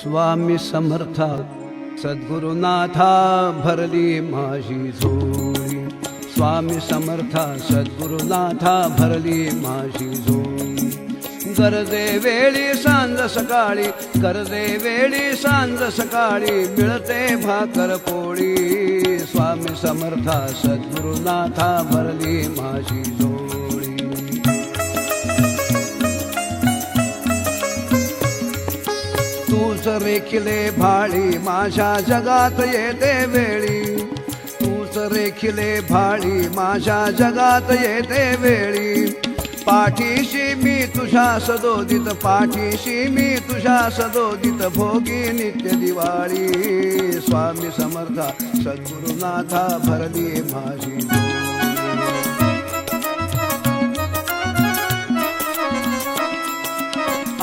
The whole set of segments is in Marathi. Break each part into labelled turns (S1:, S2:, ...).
S1: स्वामी समर्था सद्गुरुनाथा भरली माझी झोळी स्वामी समर्था सद्गुरुनाथा भरली माझी झोळी गरजे वेळी सांज सकाळी गरजे वेळी सांज सकाळी मिळते भाकर पोळी. स्वामी समर्था सद्गुरुनाथा भरली माझी झोळी रेखिले भाळी माझ्या जगात येते वेळी. तूच रेखिले भाळी माझ्या जगात येते वेळी. पाठीशी मी तुझ्या सदोदित पाठीशी मी तुझ्या सदोदित भोगी नित्य दिवाळी. स्वामी समर्था सद्गुरुनाथा भरली माझी.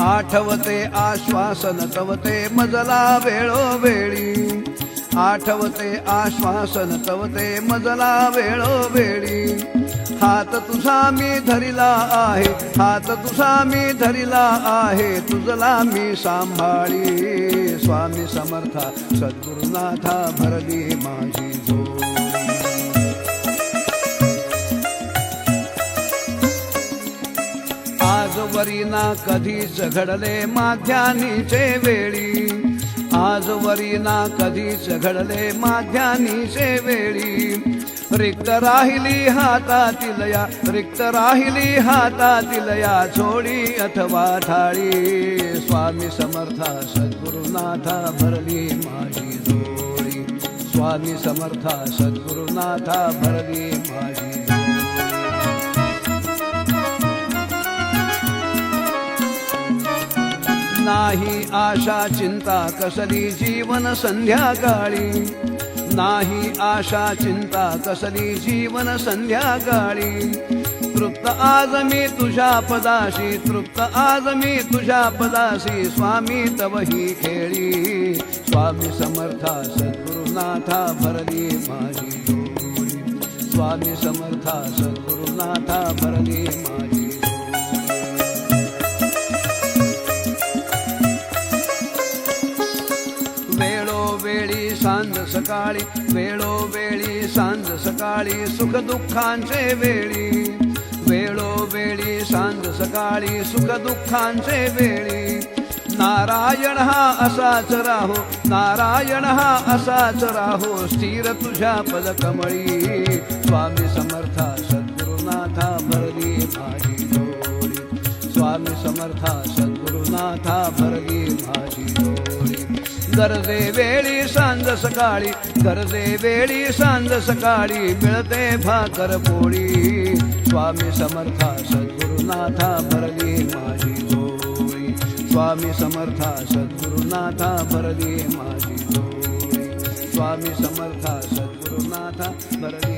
S1: आठवते आश्वासन तवते मजला वेळोवेळी. आठवते आश्वासन तवते मजला वेळोवेळी. हात तुझा मी धरिला आहे हात तुझा मी धरिला आहे तुझला मी सांभाळी. स्वामी समर्था सद्गुरुनाथा भरली माझी झोप वरीना कधीच घडले माध्यानीचे वेळी. आजवरीना कधीच घडले माध्यानीचे वेळी. रिक्त राहिली हातातील या रिक्त राहिली हातातील या झोडी अथवा थाळी. स्वामी समर्था सद्गुरुनाथा भरली माझी झोळी स्वामी समर्था सद्गुरुनाथा भरली माझी नाही आशा चिंता कसली जीवन संध्याकाळी नाही आशा चिंता कसली जीवन संध्याकाळी तृप्त आज मी तुझ्या पदाशी तृप्त आज मी तुझ्या पदाशी स्वामी तवही खेळी. स्वामी समर्था सद्गुरुनाथा भरली माझी स्वामी समर्था सद्गुरुनाथा भरली माझी सांज सकाळी वेळोवेळी सांज सकाळी सुख दुःखांचे वेळी. वेळोवेळी सांज सकाळी सुख दुःखांचे वेळी. नारायण हा असाच राहो नारायण हा असाच राहो स्थिर तुझ्या पदकमळी. स्वामी समर्था सद्गुरुनाथा भरली माझी डोळी स्वामी समर्था सद्गुरुनाथा भरली माझी गरजे वेळी सांज सकाळी गरजे वेळी सांज सकाळी मिळते भाकर पोळी स्वामी समर्था सद्गुरुनाथा भरली माझी डोळी स्वामी समर्था सद्गुरुनाथा भरली माझी डोळी स्वामी समर्था सद्गुरुनाथा भरली